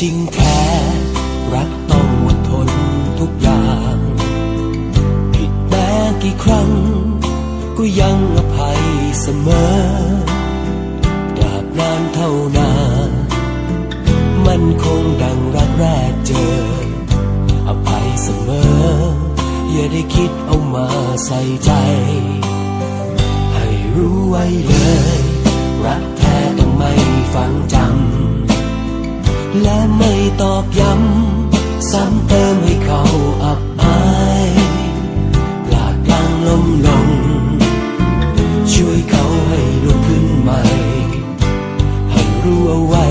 จริงแท้ รักต้องอดทนทุกอย่าง ผิดแม้กี่ครั้ง ก็ยังอภัยเสมอดาบนานเท่านาน มันคงดังรักแรกเจอ อภัยเสมอ อย่าได้คิดเอามาใส่ใจ ให้รู้ไว้เลย รักแท้ต้องไม่ฝังจำ และไม่ตอกย้ำซ้ำเติมให้เขาอับอายหลาดลังล้มลง ช่วยเขาให้ลุกขึ้นใหม่ ให้รู้เอาไว้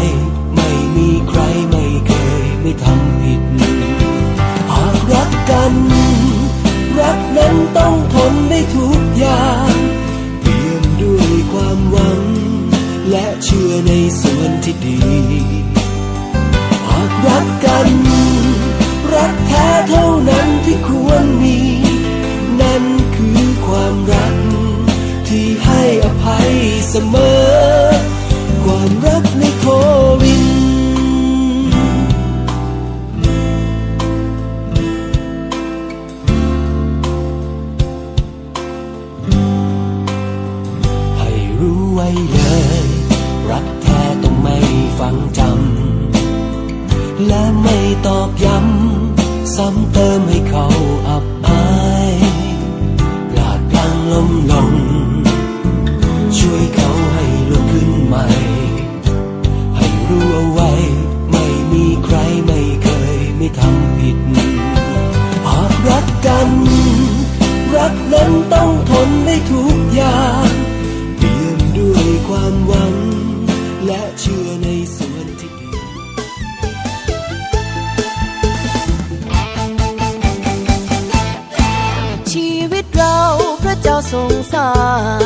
ไม่มีใครไม่เคยไม่ทำผิด หากรักกัน รักนั้นต้องทนได้ทุกอย่างเปี่ยมด้วยความหวัง และเชื่อในส่วนที่ดี รักกัน รักแท้เท่านั้นที่ควรมี นั่นคือความรัก ที่ให้อภัยเสมอ ความรักในโควินให้รู้ไว้เลย รักแท้ต้องไม่ฟังจำ และไม่ตอบย้ำ ซ้ำเติมให้เขาอับอายพลาดพลังล้มลง เราพระเจ้าทรงสร้า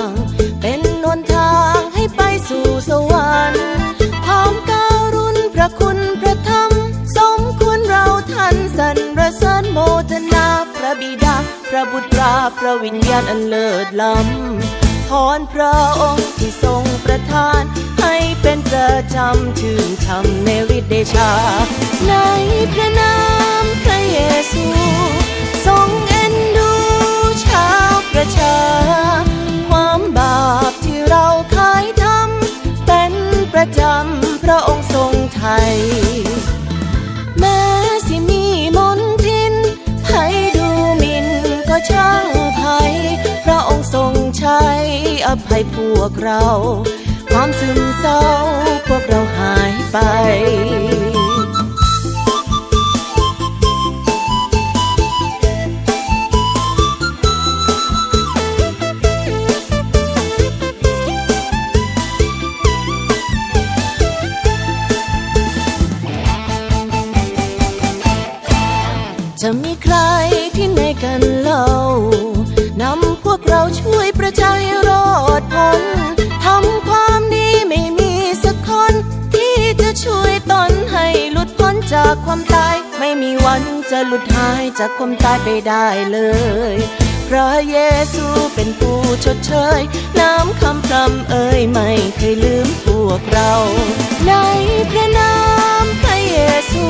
ง เป็นหนทางให้ไปสู่สวรรค์พร้อมการุณพระคุณพระธรรม สมควรเราท่านสรรเสริญโมทนาพระบิดา พระบุตราพระวิญญาณอันเลิศล้ำพรพระองค์ที่ทรงประทาน ให้เป็นประจำชื่นช่ำในฤทธิเดชา ในพระนามพระเยซู ทรงเอ็นดู ประชา ความบาปที่เราเคยทำเป็นประจำพระองค์ทรงไทย แม้สิมีมนทินให้ดูมินก็ช่างภัย พระองค์ทรงใช้อภัยพวกเรา ความซึมเศร้าพวกเราหายไป จะหลุดหายจากความตายไปได้เลย พระเยซูเป็นผู้ชดเชย น้ำคำพรำเอ่ยไม่เคยลืมพวกเรา ในพระนามพระเยซู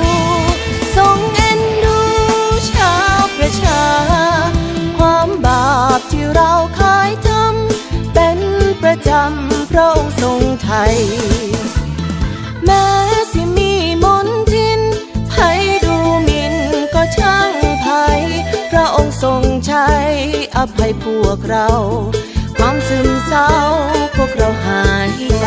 ทรงเอ็นดูชาวประชา ความบาปที่เราเคยทำเป็นประจำพระองค์ทรงไทย ทรงใช้อภัยพวกเรา ความซึมเศร้าพวกเราหายไป